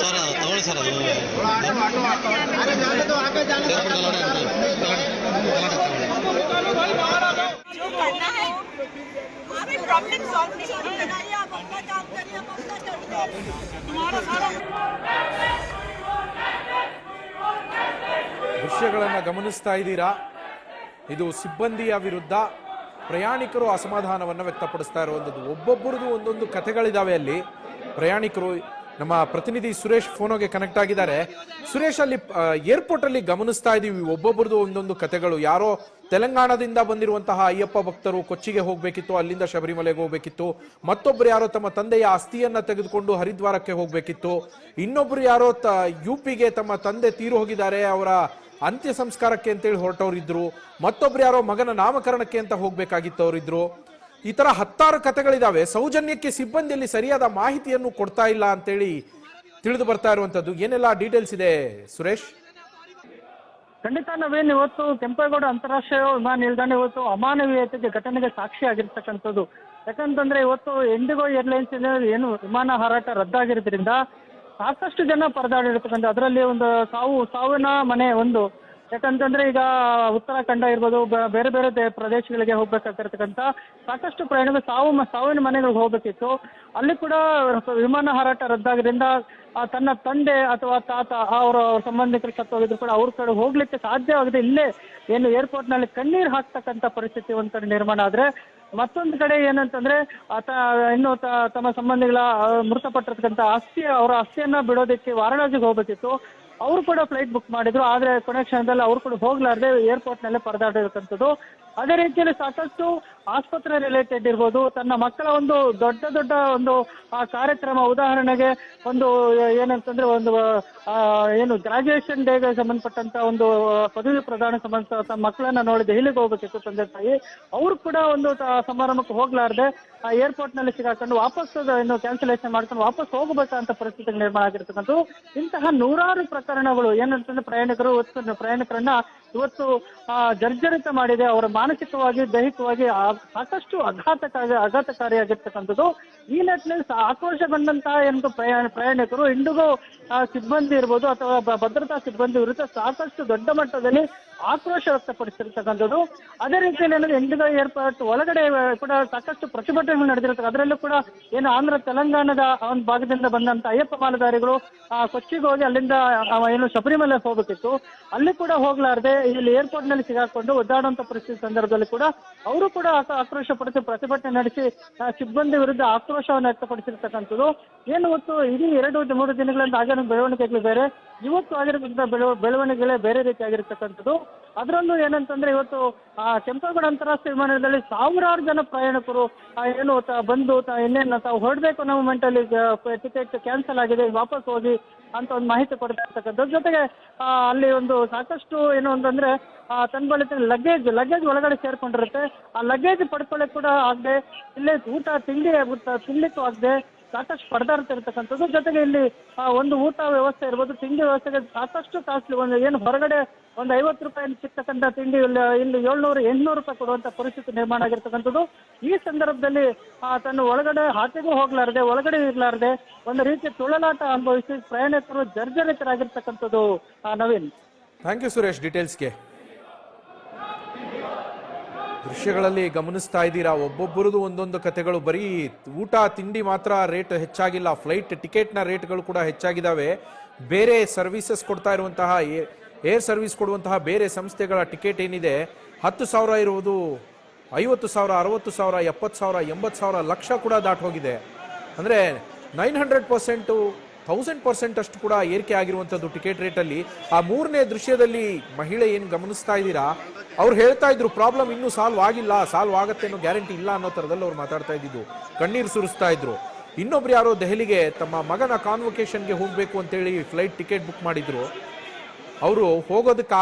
Sir ತಗೊಳ್ಳಿ sir ಅದು airport ಗಲಾಟೆ ಆಗುತ್ತೆ. ಗಲಾಟೆ ತಗೊಳ್ಳಿ. जो करना है हमें प्रॉब्लम सॉल्व नहीं करना है आप अपना काम करिए हम अपना करते हैं तुम्हारा सारा ದೃಶ್ಯಗಳನ್ನು ಗಮನಿಸ್ತಾ ಇದ್ದೀರಾ ಇದು ಸಿಬ್ಬಂದಿಯ ವಿರುದ್ಧ ಪ್ರಯಾಣಿಕರು ಅಸಮಾಧಾನವನ್ನು ವ್ಯಕ್ತಪಡಿಸ್ತಾ ಇರುವಂಥದ್ದು ಒಬ್ಬೊಬ್ಬರದು ಒಂದೊಂದು ಕಥೆಗಳಿದಾವೆ ಅಲ್ಲಿ ಪ್ರಯಾಣಿಕರು ನಮ್ಮ ಪ್ರತಿನಿಧಿ ಸುರೇಶ್ ಫೋನೋಗೆ ಕನೆಕ್ಟ್ ಆಗಿದ್ದಾರೆ. ಸುರೇಶ್ ಅಲ್ಲಿ ಏರ್ಪೋರ್ಟ್ ಅಲ್ಲಿ ಗಮನಿಸ್ತಾ ಇದೀವಿ. ಒಬ್ಬೊಬ್ಬರದು ಒಂದೊಂದು ಕತೆಗಳು. ಯಾರೋ ತೆಲಂಗಾಣದಿಂದ ಬಂದಿರುವಂತಹ ಅಯ್ಯಪ್ಪ ಭಕ್ತರು ಕೊಚ್ಚಿಗೆ ಹೋಗ್ಬೇಕಿತ್ತು, ಅಲ್ಲಿಂದ ಶಬರಿಮಲೆಗೆ ಹೋಗ್ಬೇಕಿತ್ತು. ಮತ್ತೊಬ್ರು ಯಾರೋ ತಮ್ಮ ತಂದೆಯ ಅಸ್ಥಿಯನ್ನ ತೆಗೆದುಕೊಂಡು ಹರಿದ್ವಾರಕ್ಕೆ ಹೋಗ್ಬೇಕಿತ್ತು. ಇನ್ನೊಬ್ರು ಯಾರೋ ತ ಯುಪಿಗೆ ತಮ್ಮ ತಂದೆ ತೀರು ಹೋಗಿದ್ದಾರೆ, ಅವರ ಅಂತ್ಯ ಸಂಸ್ಕಾರಕ್ಕೆ ಅಂತೇಳಿ ಹೊರಟವ್ರಿದ್ರು. ಮತ್ತೊಬ್ರು ಯಾರೋ ಮಗನ ನಾಮಕರಣಕ್ಕೆ ಅಂತ ಹೋಗ್ಬೇಕಾಗಿತ್ತವ್ರಿದ್ರು. ಈ ತರ ಹತ್ತಾರು ಕಥೆಗಳಿದಾವೆ. ಸೌಜನ್ಯಕ್ಕೆ ಸಿಬ್ಬಂದಿಯಲ್ಲಿ ಸರಿಯಾದ ಮಾಹಿತಿಯನ್ನು ಕೊಡ್ತಾ ಇಲ್ಲ ಅಂತೇಳಿ ತಿಳಿದು ಬರ್ತಾ ಇರುವಂತದ್ದು. ಏನೆಲ್ಲ ಡೀಟೇಲ್ಸ್ ಇದೆ, ಸುರೇಶ್? ಖಂಡಿತ ನಾವೇನು, ಇವತ್ತು ಕೆಂಪೇಗೌಡ ಅಂತಾರಾಷ್ಟ್ರೀಯ ವಿಮಾನ ನಿಲ್ದಾಣ ಇವತ್ತು ಅಮಾನವೀಯತೆಗೆ ಘಟನೆಗೆ ಸಾಕ್ಷಿ ಆಗಿರ್ತಕ್ಕಂಥದ್ದು ಯಾಕಂತಂದ್ರೆ ಇವತ್ತು ಇಂಡಿಗೋ ಏರ್ಲೈನ್ಸ್ ಏನು ವಿಮಾನ ಹಾರಾಟ ರದ್ದಾಗಿರೋದ್ರಿಂದ ಸಾಕಷ್ಟು ಜನ ಪರದಾಡಿರ್ತಕ್ಕಂಥ ಅದರಲ್ಲಿ ಒಂದು ಸಾವು ಸಾವಿನ ಮನೆ ಒಂದು ಯಾಕಂತಂದ್ರೆ ಈಗ ಉತ್ತರಾಖಂಡ ಇರ್ಬೋದು ಬೇರೆ ಬೇರೆ ದೇ- ಪ್ರದೇಶಗಳಿಗೆ ಹೋಗ್ಬೇಕಾಗಿರ್ತಕ್ಕಂತ ಸಾಕಷ್ಟು ಪ್ರಯಾಣಿಕರು ಸಾವು ಮ- ಸಾವಿನ ಮನೆಗಳಿಗೆ ಹೋಗ್ಬೇಕಿತ್ತು. ಅಲ್ಲಿ ಕೂಡ ವಿಮಾನ ಹಾರಾಟ ರದ್ದಾಗಿದ್ದರಿಂದ ತನ್ನ ತಂದೆ ಅಥವಾ ತಾತ ಅವರ ಸಂಬಂಧಿಕರು ಸತ್ತೋಗಿದ್ರು ಕೂಡ ಅವ್ರ ಕಡೆ ಹೋಗ್ಲಿಕ್ಕೆ ಸಾಧ್ಯವಾಗದೆ ಇಲ್ಲೇ ಏನು ಏರ್ಪೋರ್ಟ್ನಲ್ಲಿ ಕಣ್ಣೀರು ಹಾಕ್ತಕ್ಕಂಥ ಪರಿಸ್ಥಿತಿ ಒಂದು ಕಡೆ ನಿರ್ಮಾಣ ಆದ್ರೆ, ಮತ್ತೊಂದು ಕಡೆ ಏನಂತಂದ್ರೆ ಆತ, ಇನ್ನು ತಮ್ಮ ಸಂಬಂಧಿಗಳ ಮೃತಪಟ್ಟಿರ್ತಕ್ಕಂಥ ಅಸ್ಥಿ ಅವರ ಆಸ್ತಿಯನ್ನ ಬಿಡೋದಕ್ಕೆ ವಾರಣಾಸಿಗೆ ಹೋಗ್ಬೇಕಿತ್ತು. ಅವರು ಕೂಡ ಫ್ಲೈಟ್ ಬುಕ್ ಮಾಡಿದ್ರು ಆದ್ರೆ ಕೊನೆ ಕ್ಷಣದಲ್ಲಿ ಅವ್ರು ಕೂಡ ಹೋಗ್ಲಾರ್ದೆ ಏರ್ಪೋರ್ಟ್ ನಲ್ಲೇ ಪರದಾಡಿರ್ತಕ್ಕಂಥದ್ದು ಅದೇ ರೀತಿಯಲ್ಲಿ ಸಾಕಷ್ಟು ಆಸ್ಪತ್ರೆ ರಿಲೇಟೆಡ್ ಇರ್ಬೋದು. ತನ್ನ ಮಕ್ಕಳ ಒಂದು ದೊಡ್ಡ ದೊಡ್ಡ ಒಂದು, ಆ ಕಾರ್ಯಕ್ರಮ, ಉದಾಹರಣೆಗೆ ಒಂದು, ಏನಂತಂದ್ರೆ ಒಂದು ಏನು ಗ್ರಾಜುಯೇಷನ್ ಡೇಗೆ ಸಂಬಂಧಪಟ್ಟಂತ ಒಂದು ಪದವಿ ಪ್ರದಾನ ಸಂಬಂಧ ಮಕ್ಕಳನ್ನ ನೋಡಿ ದೆಹಲಿಗೆ ಹೋಗ್ಬೇಕಿತ್ತು ತಂದೆ ತಾಯಿ. ಅವ್ರು ಕೂಡ ಒಂದು ಸಮಾರಂಭಕ್ಕೆ ಹೋಗ್ಲಾರ್ದೆ, ಆ ಏರ್ಪೋರ್ಟ್ನಲ್ಲಿ ಸಿಗಾಕೊಂಡು ವಾಪಸ್, ಏನು ಕ್ಯಾನ್ಸಲೇಷನ್ ಮಾಡ್ಕೊಂಡು ವಾಪಸ್ ಹೋಗಬೇಕಂತ ಪರಿಸ್ಥಿತಿ ನಿರ್ಮಾಣ ಆಗಿರ್ತಕ್ಕಂಥದ್ದು. ಇಂತಹ ನೂರಾರು ಪ್ರಕರಣಗಳು ಏನಂತಂದ್ರೆ ಪ್ರಯಾಣಿಕರು, ಪ್ರಯಾಣಿಕರನ್ನ ಇವತ್ತು ಜರ್ಜರಿತ ಮಾಡಿದೆ. ಅವರ ಮಾನಸಿಕವಾಗಿ, ದೈಹಿಕವಾಗಿ ಸಾಕಷ್ಟು ಆಘಾತಕಾರಿ, ಆಘಾತಕಾರಿಯಾಗಿರ್ತಕ್ಕಂಥದ್ದು. ಈ ನಿಟ್ಟಿನಲ್ಲಿ ಆಕ್ರೋಶ ಬಂದಂತಹ ಏನು ಪ್ರಯಾಣ ಪ್ರಯಾಣಿಕರು, ಇಂಡಿಗೋ ಸಿಬ್ಬಂದಿ ಇರ್ಬೋದು ಅಥವಾ ಭದ್ರತಾ ಸಿಬ್ಬಂದಿ ವಿರುದ್ಧ ಸಾಕಷ್ಟು ದೊಡ್ಡ ಮಟ್ಟದಲ್ಲಿ ಆಕ್ರೋಶ ವ್ಯಕ್ತಪಡಿಸಿರ್ತಕ್ಕಂಥದ್ದು. ಅದೇ ರೀತಿಯಲ್ಲಿ ಏನಂದ್ರೆ ಇಂಡಿಗೋ ಏರ್ಪೋರ್ಟ್ ಒಳಗಡೆ ಕೂಡ ಸಾಕಷ್ಟು ಪ್ರತಿಭಟನೆಗಳು ನಡೆದಿರುತ್ತೆ ಅದರಲ್ಲೂ ಕೂಡ ಏನು ಆಂಧ್ರ ತೆಲಂಗಾಣದ ಒಂದು ಭಾಗದಿಂದ ಬಂದಂತ ಅಯ್ಯಪ್ಪ ಮಾಲಧಾರಿಗಳು ಆ, ಕೊಚ್ಚಿಗೆ ಹೋಗಿ ಅಲ್ಲಿಂದ ಏನು ಶಬರಿಮಲೆ ಹೋಗ್ಬೇಕಿತ್ತು. ಅಲ್ಲಿ ಕೂಡ ಹೋಗ್ಲಾರ್ದೆ ಇಲ್ಲಿ ಏರ್ಪೋರ್ಟ್ನಲ್ಲಿ ಸಿಗಾಕೊಂಡು ಒದ್ದಾಡುವಂತ ಪರಿಸ್ಥಿತಿ ಸಂದರ್ಭದಲ್ಲಿ ಕೂಡ ಅವರು ಕೂಡ ಆಕ- ಆಕ್ರೋಶ ಪಡಿಸಿ ಪ್ರತಿಭಟನೆ ನಡೆಸಿ ಸಿಬ್ಬಂದಿ ವಿರುದ್ಧ ಆಕ್ರೋಶವನ್ನು ವ್ಯಕ್ತಪಡಿಸಿರ್ತಕ್ಕಂಥದ್ದು. ಏನು ಇವತ್ತು ಇಡೀ ಎರಡು ಮೂರು ದಿನಗಳಿಂದ ಆಗಿರೋ ಬೆಳವಣಿಗೆಗಳು ಬೇರೆ ಇವತ್ತು ಆಗಿರತಕ್ಕಂಥ ಬೆಳವ ಬೆಳವಣಿಗೆಗಳೇ ಬೇರೆ ರೀತಿ ಆಗಿರ್ತಕ್ಕಂಥದ್ದು ಅದರಲ್ಲೂ ಏನಂತಂದ್ರೆ ಇವತ್ತು ಆ ಕೆಂಪೇಗೌಡ ಅಂತಾರಾಷ್ಟ್ರೀಯ ವಿಮಾನದಲ್ಲಿ ಸಾವಿರಾರು ಜನ ಪ್ರಯಾಣಿಕರು ಏನು ತ- ಬಂದು ತ- ಇನ್ನೇನು ತಾವು ಹೊರಡ್ಬೇಕು ಅನ್ನೋ ಮೂಮೆಂಟ್ ಅಲ್ಲಿ ಟಿಕೆಟ್ ಕ್ಯಾನ್ಸಲ್ ಆಗಿದೆ ವಾಪಸ್ ಹೋಗಿ ಅಂತ ಒಂದು ಮಾಹಿತಿ ಕೊಡ್ತಾ ಇರ್ತಕ್ಕಂಥದ್ದು ಜೊತೆಗೆ ಅಲ್ಲಿ ಒಂದು ಸಾಕಷ್ಟು ಏನು ಅಂತಂದ್ರೆ ಆ, ತನ್ನ ಬಳಿ ಲಗೇಜ್ ಲಗೇಜ್ ಒಳಗಡೆ ಸೇರ್ಕೊಂಡಿರುತ್ತೆ. ಆ ಲಗೇಜ್ ಪಡ್ಕೊಳ್ಳೋಕೆ ಕೂಡ ಆಗದೆ ಇಲ್ಲೇ ಊಟ ತಿಂಡಿ ಊಟ ತಿನ್ಲಿಕ್ಕೂ ಆಗದೆ ಸಾಕಷ್ಟು ಪರದಾಡ್ತಿರ್ತಕ್ಕಂಥದ್ದು ಜೊತೆಗೆ ಇಲ್ಲಿ ಒಂದು ಊಟ ವ್ಯವಸ್ಥೆ ಇರ್ಬೋದು, ತಿಂಡಿ ವ್ಯವಸ್ಥೆಗೆ ಸಾಕಷ್ಟು ಕಾಸ್ಟ್ಲಿ ಒಂದು ಏನು ಹೊರಗಡೆ ಒಂದು ಐವತ್ತು ರೂಪಾಯಿ ಸಿಗ್ತಕ್ಕಂಥ ತಿಂಡಿ ಇಲ್ಲಿ ಇಲ್ಲಿ ಏಳ್ನೂರು, ಎಂಟ್ನೂರು ರೂಪಾಯಿ ಕೊಡುವಂತ ಪರಿಸ್ಥಿತಿ ನಿರ್ಮಾಣ ಆಗಿರ್ತಕ್ಕಂಥದ್ದು. ಈ ಸಂದರ್ಭದಲ್ಲಿ ತನ್ನ ಒಳಗಡೆ ಹಾಟಿಗೂ ಹೋಗ್ಲಾರ್ದೆ, ಒಳಗಡೆ ಇರ್ಲಾರ್ದೆ, ಒಂದು ರೀತಿ ತುಳಲಾಟ ಅನುಭವಿಸಿ ಪ್ರಯಾಣಿಕರು ಜರ್ಜರಿತರಾಗಿರ್ತಕ್ಕಂಥದ್ದು ನವೀನ್. ಥ್ಯಾಂಕ್ ಯು ಸುರೇಶ್ ಡೀಟೇಲ್ಸ್ಗೆ ದೃಶ್ಯಗಳಲ್ಲಿ ಗಮನಿಸ್ತಾ ಇದ್ದೀರಾ? ಒಬ್ಬೊಬ್ಬರದು ಒಂದೊಂದು ಕಥೆಗಳು ಬರೀ ಊಟ, ತಿಂಡಿ ಮಾತ್ರ ರೇಟ್ ಹೆಚ್ಚಾಗಿಲ್ಲ. ಫ್ಲೈಟ್ ಟಿಕೆಟ್ನ ರೇಟ್ಗಳು ಕೂಡ ಹೆಚ್ಚಾಗಿದ್ದಾವೆ. ಬೇರೆ ಸರ್ವಿಸಸ್ ಕೊಡ್ತಾ ಇರುವಂತಹ ಏರ್ ಸರ್ವಿಸ್ ಕೊಡುವಂತಹ ಬೇರೆ ಸಂಸ್ಥೆಗಳ ಟಿಕೆಟ್ ಏನಿದೆ? ಹತ್ತು ಸಾವಿರ ಇರುವುದು, ಐವತ್ತು ಸಾವಿರ, ಅರವತ್ತು ಸಾವಿರ, ಎಪ್ಪತ್ತು ಸಾವಿರ, ಎಂಬತ್ತು ಸಾವಿರ ಲಕ್ಷ ಕೂಡ ದಾಟ್ ಹೋಗಿದೆ. ಅಂದರೆ nine hundred percent thousand percent ಅಷ್ಟು ಕೂಡ ಏರಿಕೆ ಆಗಿರುವಂಥದ್ದು ಟಿಕೆಟ್ ರೇಟಲ್ಲಿ ಆ ಮೂರನೇ ದೃಶ್ಯದಲ್ಲಿ ಮಹಿಳೆ ಏನು ಗಮನಿಸ್ತಾ ಇದ್ದೀರಾ? ಅವ್ರು ಹೇಳ್ತಾ ಇದ್ರು ಪ್ರಾಬ್ಲಮ್ ಇನ್ನೂ ಸಾಲ್ವ್ ಆಗಿಲ್ಲ ಸಾಲ್ವ್ ಆಗತ್ತೆ ಅನ್ನೋ ಗ್ಯಾರಂಟಿ ಇಲ್ಲ ಅನ್ನೋ ಥರದಲ್ಲಿ ಅವ್ರು ಮಾತಾಡ್ತಾ ಇದ್ದಿದ್ದು. ಕಣ್ಣೀರು ಸುರಿಸ್ತಾ ಇದ್ರು. ಇನ್ನೊಬ್ರು ಯಾರೋ ದೆಹಲಿಗೆ ತಮ್ಮ ಮಗನ ಕಾನ್ವೊಕೇಶನ್ಗೆ ಹೋಗಬೇಕು ಅಂತೇಳಿ ಫ್ಲೈಟ್ ಟಿಕೆಟ್ ಬುಕ್ ಮಾಡಿದ್ರು. ಅವರು ಹೋಗೋದಕ್ಕಾಗಿ